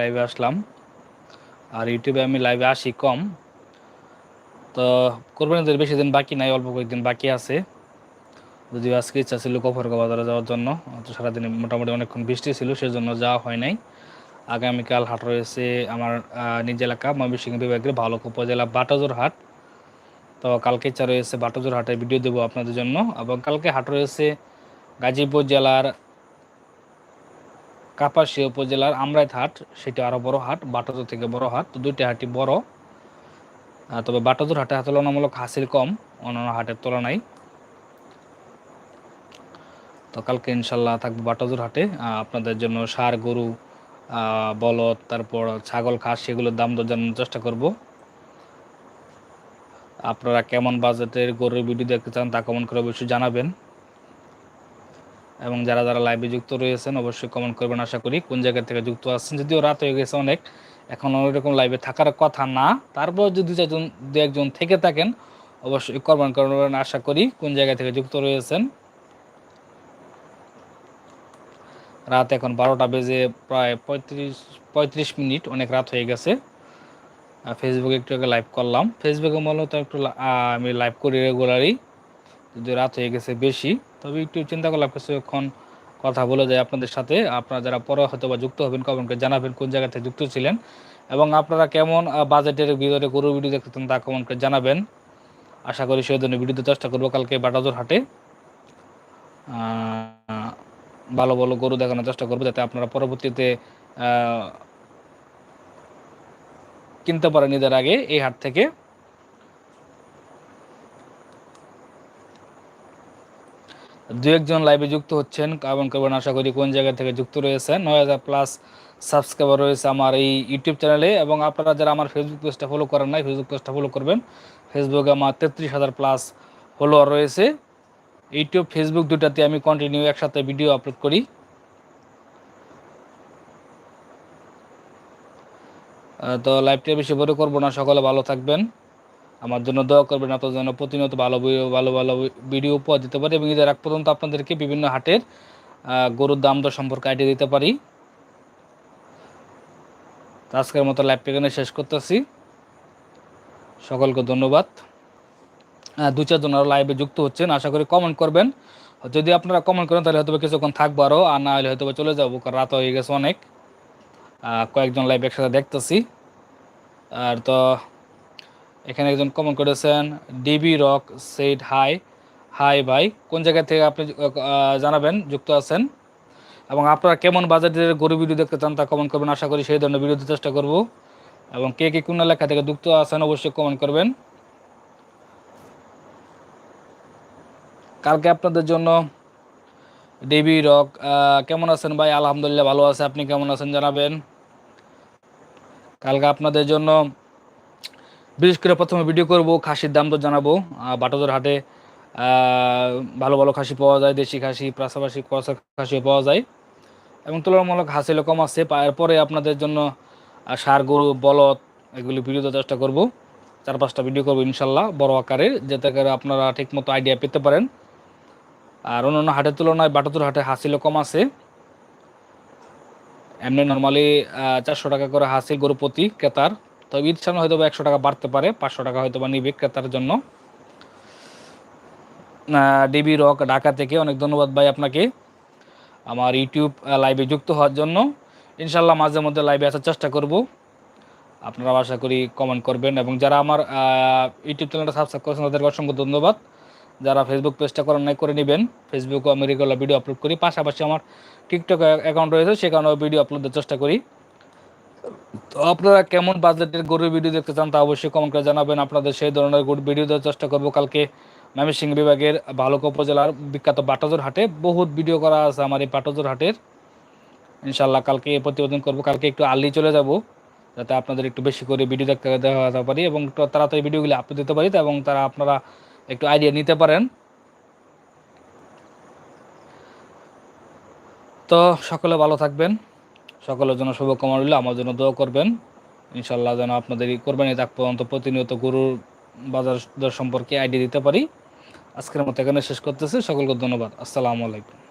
লাইভে আসলাম। আর ইউটিউবে আমি লাইভে আসি কম। তো কোরবানিদের বেশি দিন বাকি নাই, অল্প কয়েকদিন বাকি আছে। যদিও আজকে ইচ্ছা ছিল কফরকা বাজারে যাওয়ার জন্য তো সারাদিনে মোটামুটি অনেকক্ষণ বৃষ্টি ছিল, সেজন্য যাওয়া হয় নাই। আগামীকাল হাট রয়েছে আমার নিজ এলাকা, ময়মনসিংহ বিভাগের ভালুক উপজেলা বাটাজোর হাট তো কালকে ইচ্ছা রয়েছে বাটাজোর হাটের ভিডিও দেবো আপনাদের জন্য। এবং কালকে হাট রয়েছে গাজীপুর জেলার কাপাসিয়া উপজেলার আমরাইত হাট, সেটা আরও বড় হাট, বাটাজোর থেকে বড় হাট, তো দুইটি হাটই বড়। তবে বাটাজোর হাটে তুলনামূলক হাসিল কম, অন্যান্য হাটের তুলনায়। তো কালকে ইনশাল্লাহ থাকব বাটাজোর হাটে আপনাদের জন্য সার, গরু বলদ, তারপর ছাগল, খাস, সেগুলোর দাম দর জানানোর চেষ্টা করব। আপনারা কেমন বাজেটের গরুর ভিডিও দেখতে চান তা কমেন্ট করে অবশ্যই জানাবেন। এবং যারা যারা লাইভে যুক্ত রয়েছেন অবশ্যই কমেন্ট করবেন, আশা করি। কোন জায়গা থেকে যুক্ত আছেন? যদিও রাত হয়ে গেছে অনেক এখন অনেক রকম লাইভে থাকার কথা না। তারপর যদি চারজন, দু একজন থেকে থাকেন, অবশ্যই কমেন্ট করবেন, আশা করি। কোন জায়গা থেকে যুক্ত রয়েছেন? রাত এখন বারোটা বেজে প্রায় পঁয়ত্রিশ পঁয়ত্রিশ মিনিট, অনেক রাত হয়ে গেছে। ফেসবুকে একটু আগে লাইভ করলাম। ফেসবুকে মূলত একটু আমি লাইভ করি রেগুলারই যদি রাত হয়ে গেছে বেশি। তবে একটু চিন্তা করলাম কিছুক্ষণ কথা বলে যায় আপনাদের সাথে। আপনারা যারা পরে হয়তো বা যুক্ত হবেন, কমেন্টে জানাবেন কোন জায়গা থেকে যুক্ত ছিলেন। এবং আপনারা কেমন বাজেটের ভিতরে গরুর ভিডিও দেখতেন তা কমেন্টে জানাবেন। আশা করি সেই ধরনের ভিডিওতে চেষ্টা করব কালকে বাটাজোর হাটে ভালো ভালো গরু দেখানোর চেষ্টা করব যাতে আপনারা পরবর্তীতে কিনতে পারেন ঈদের আগে এই হাট থেকে। দু একজন লাইভে যুক্ত হচ্ছেন। কারণ করবেন আশা করি কোন জায়গা থেকে যুক্ত রয়েছে নয় হাজার প্লাস সাবস্ক্রাইবার রয়েছে আমার এই ইউটিউব চ্যানেলে এবং আপনারা যারা আমার ফেসবুক পেজটা ফলো করেন নাই ফেসবুক পেজটা ফলো করবেন। ফেসবুকে আমার তেত্রিশ হাজার প্লাস ফলোয়ার রয়েছে। ইউটিউব ফেসবুক দুটাতে আমি কন্টিনিউ একসাথে ভিডিও আপলোড করি। তো লাইভটা বেশি বড় করব না। সকলে ভালো থাকবেন। আমার জন্য দোয়া করবেন, আপনার জন্য প্রতিনিয়ত ভালো ভালো ভালো ভিডিও উপহার দিতে পারি এবং ঈদের আগ পর্যন্ত আপনাদেরকে বিভিন্ন হাটের গরুর দাম দর সম্পর্কে আইডিয়া দিতে পারি। আজকের মতো লাইভ এখানে শেষ করতেছি। সকলকে ধন্যবাদ। দু চারজন আরও লাইভে যুক্ত হচ্ছেন, আশা করি কমেন্ট করবেন। যদি আপনারা কমেন্ট করেন, তাহলে হয়তো কিছুক্ষণ থাকব আরও আর না হলে হয়তো চলে যাব, কারণ রাত হয়ে গেছে অনেক। কয়েকজন লাইভ একসাথে দেখতেছি। আর তো এখানে একজন কমেন্ট করেছেন ডিবি রক সেট হাই হাই ভাই কোন জায়গা থেকে আপনি জানাবেন, যুক্ত আছেন? এবং আপনারা কেমন বাজারের গরু ভিডিও দেখতে চান তা কমেন্ট করবেন। আশা করি সেই ধরনের ভিডিও চেষ্টা করব। এবং কে কে কোন এলাকা থেকে যুক্ত আছেন অবশ্যই কমেন্ট করবেন। কালকে আপনাদের জন্য দেবী রক কেমন আছেন ভাই? আলহামদুলিল্লাহ ভালো আছে। আপনি কেমন আছেন জানাবেন? কালকে আপনাদের জন্য বিশেষ করে প্রথমে ভিডিও করব, খাসির দাম তো জানাব। বাটাজোর হাটে ভালো ভালো খাসি পাওয়া যায়, দেশি খাসি, পাশাপাশি কষা খাসিও পাওয়া যায়। এবং তুলনামূলক হাসিলও কম আছে। এরপরে আপনাদের জন্য সার, গরু, বলদ, এগুলি ভিডিও চেষ্টা করব। চার পাঁচটা ভিডিও করব ইনশাল্লাহ, বড় আকারে যাতে করে আপনারা ঠিকমতো আইডিয়া পেতে পারেন। আর অন্যান্য হাটের তুলনায় বাটাতুর হাটে হাসিলও কম আছে। এমনি নর্মালি চারশো টাকা করে হাসিল গরু প্রতি ক্রেতার। তবে ঈদ সামনে হয়তো একশো টাকা বাড়তে পারে, পাঁচশো টাকা হয়তো বা নিবে ক্রেতার জন্য। ডিবি রক ঢাকা থেকে অনেক ধন্যবাদ ভাই আপনাকে। আমার ইউটিউব লাইভে যুক্ত হওয়ার জন্য। ইনশাল্লাহ মাঝে মধ্যে লাইভে আসার চেষ্টা করব। আপনারা আশা করি কমেন্ট করবেন এবং যারা আমার ইউটিউব চ্যানেলটা সাবস্ক্রাইব করেছেন, তাদেরকে অসংখ্য ধন্যবাদ। যারা ফেসবুক পেজটা করেন নাই, করে নেবেন। ফেসবুকে আমি রেগুলার ভিডিও আপলোড করি। পাশাপাশি আমার টিকটক অ্যাকাউন্ট রয়েছে সেখানেও ভিডিও আপলোডের চেষ্টা করি। তো আপনারা কেমন বাজেটের গরুর ভিডিও দেখতে চান তা অবশ্যই কমেন্ট করে জানাবেন। আপনাদের সেই ধরনের গরুর ভিডিও দেওয়ার চেষ্টা করব। কালকে ময়মনসিংহ বিভাগের ভালুক উপজেলার বিখ্যাত বাটাজোর হাটে বহুত ভিডিও করা আছে আমার এই বাটাজোর হাটের। ইনশাল্লাহ কালকে প্রতিবেদন করব। কালকে একটু আর্লি চলে যাব, যাতে আপনাদের একটু বেশি করে ভিডিও দেখতে দেওয়া পারি এবং তাড়াতাড়ি ভিডিওগুলি আপলোড দিতে পারি এবং তারা আপনারা একটু আইডিয়া নিতে পারেন। তো সকলে ভালো থাকবেন। সকলের জন্য শুভকামনা রইল। আমার জন্য দোয়া করবেন। ইনশাল্লাহ যেন আপনাদের কোরবানি তাক পর্যন্ত প্রতিনিয়ত গরুর বাজার দর সম্পর্কে আইডিয়া দিতে পারি। আজকের মতো এখানে শেষ করতেছি। সকলকে ধন্যবাদ। আসসালামু আলাইকুম।